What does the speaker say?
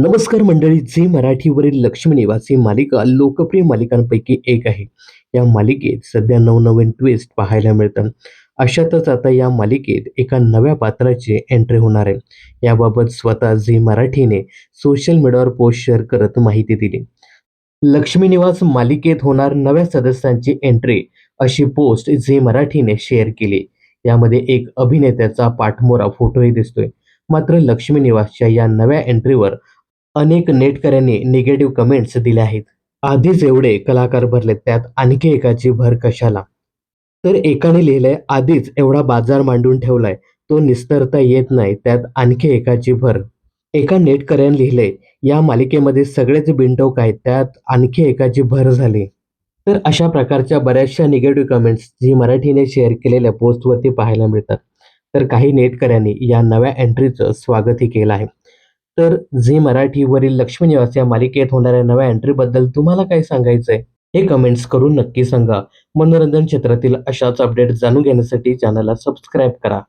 नमस्कार मंडळी झी मराठीवरील लक्ष्मी निवास ही मालिका लोकप्रिय मालिकांपैकी एक आहे. या मालिकेत सध्या नवनवीन ट्विस्ट पाहायला मिळतात अशातच आता या मालिकेत एका नव्या पात्राची एंट्री होणार आहे. याबाबत स्वतः झी मराठीने सोशल मीडियावर पोस्ट शेअर करत माहिती दिली. लक्ष्मी निवास मालिकेत होणार नव्या सदस्यांची एंट्री अशी पोस्ट झी मराठीने शेअर केली. यामध्ये एक अभिनेत्याचा पाठमोरा फोटोही दिसतोय. मात्र लक्ष्मी निवासच्या या नव्या एंट्रीवर अनेक नेटकऱ्यांनी निगेटिव्ह कमेंट्स दिल्या आहेत. आधीच एवढे कलाकार भरलेत त्यात आणखी एकाची भर कशाला? तर एकाने लिहिलंय आधीच एवढा बाजार मांडून ठेवलाय तो निस्तरता येत नाही त्यात आणखी एकाची भर. एका नेटकऱ्याने लिहिलंय या मालिकेमध्ये सगळेच बिनटोक आहेत त्यात आणखी एकाची भर झाली. तर अशा प्रकारच्या बऱ्याचशा निगेटिव्ह कमेंट्स जी मराठीने शेअर केलेल्या पोस्टवरती पाहायला मिळतात. तर काही नेटकऱ्यांनी या नव्या एंट्रीचं स्वागतही केलं आहे. तर झी मराठीवरील लक्ष्मी निवास या मालिकेत होणाऱ्या नव्या एंट्रीबद्दल तुम्हाला काय सांगायचंय हे कमेंट्स करून नक्की सांगा. मनोरंजन क्षेत्रातील अशाच अपडेट जाणून घेण्यासाठी चॅनलला सबस्क्राईब करा.